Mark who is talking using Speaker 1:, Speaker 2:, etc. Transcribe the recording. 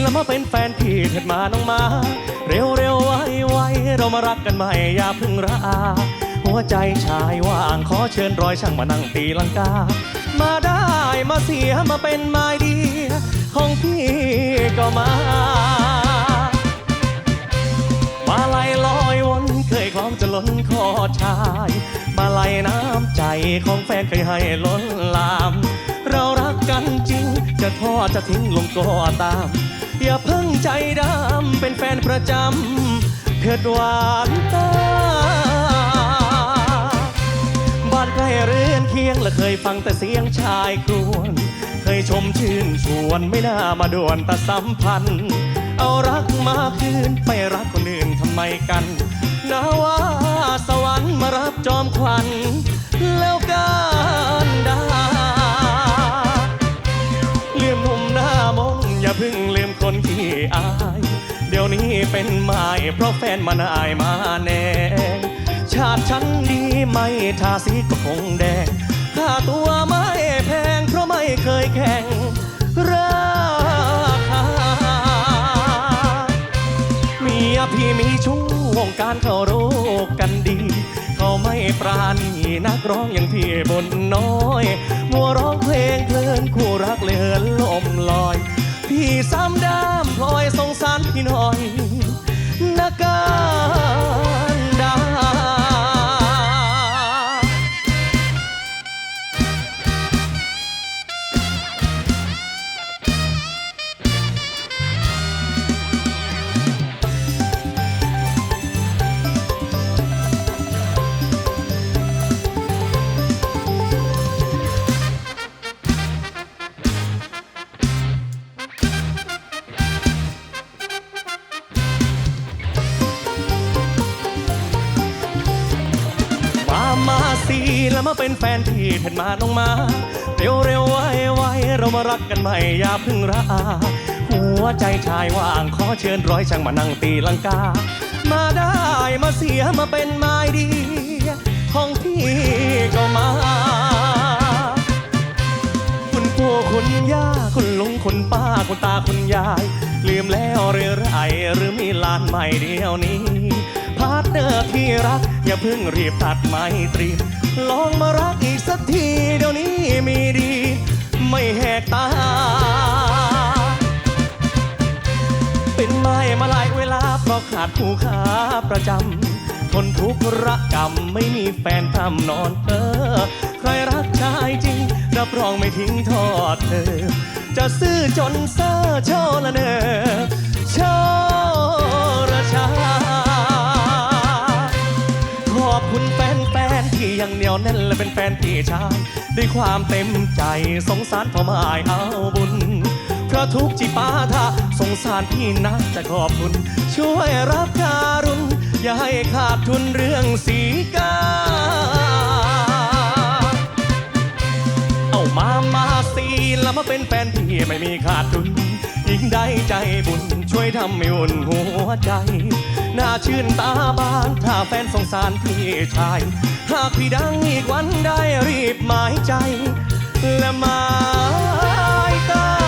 Speaker 1: แล้วมาเป็นแฟนพี่เถิดมาน้องมา เร็วเร็วไวไวเรามารักกันใหม่อย่าเพึ่งระอา หัวใจชายว่างขอเชิญรอยช่างมานั่งตีลังกา มาได้มาเสียมาเป็นไม้ดี ของพี่ก็มา มาลายลอยวนเคยคล้องจะล้นคอชาย มาลายน้ำใจของแฟนเคยให้ล้นลาม จะทอดจะทิ้งลงก็ตาม อย่าเพิ่งใจดำเป็นแฟนประจำเถิดหวานตาบ้านใกล้เรือนเคียงและเคยฟังแต่เสียงชายครวญเคยชมชื่นชวนไม่น่ามาด่วนแต่สัมพันธ์ เอารักมาคืนไปรักคนอื่นทำไมกันนาว่าสวรรค์มารับจอมควัน เป็นไม้เพราะแฟนมานอายมาแนงชาติฉันดีไม่ทาสีก็คงแดงค่าตัวไม่แพงเพราะไม่เคยแข่งราคาเมียพี่มีชู้วงการเขารู้กันดี เขาไม่ปราณีนักร้องอย่างพี่บนน้อย มัวร้องเพลงเพลินคู่รักเลือนลมลอย พี่ซ้ำด้ามพลอยสงสารพี่น่อย แล้วมาเป็นแฟนพี่เถิดมาน้องมา เร็วเร็วไวไวเรามารักกันใหม่อย่าเพึ่งระอา หัวใจชายว่างขอเชิญร้อยช่างมานั่งตีลังกา มาได้มาเสียมาเป็นไม้ดี ของพี่ก็มา คุณปู่คุณย่าคุณลุงคุณป้าคุณตาคุณยาย ลืมแล้วหรือไรหรือมีลานใหม่เดียวนี้พาร์ทเนอร์ที่รัก อย่าเพิ่งรีบตัดไม้ตรี ลองมารักอีกสักทีเดี๋ยวนี้มีดี ไม่แหกตา เป็นไม้มาหลายเวลาเพราะขาดผู้ค้าประจำทนทุกข์ระกรรมไม่มีแฟนทำนอนเออใครรักชายจริง รับรองไม่ทิ้งทอดเธอ จะซื่อจนเซอโชละเนอโช ยังเหนียวแน่นและเป็นแฟนพี่ชาย ด้วยความเต็มใจสงสารพ่อหมายเอาบุญเพราะทุกจิปาทะสงสารพี่นักจะขอบคุณ ช่วยรับการุณอย่าให้ขาดทุนเรื่องสีกา เอามามาสีแล้วมาเป็นแฟนพี่ไม่มีขาดทุนยิ่งได้ใจบุญช่วยทำให้อุ่นหัวใจ น่าชื่นตาบาน ถ้าแฟนสงสารพี่ชาย หากพี่ดังอีกวันได้รีบหมายใจ และหมายตา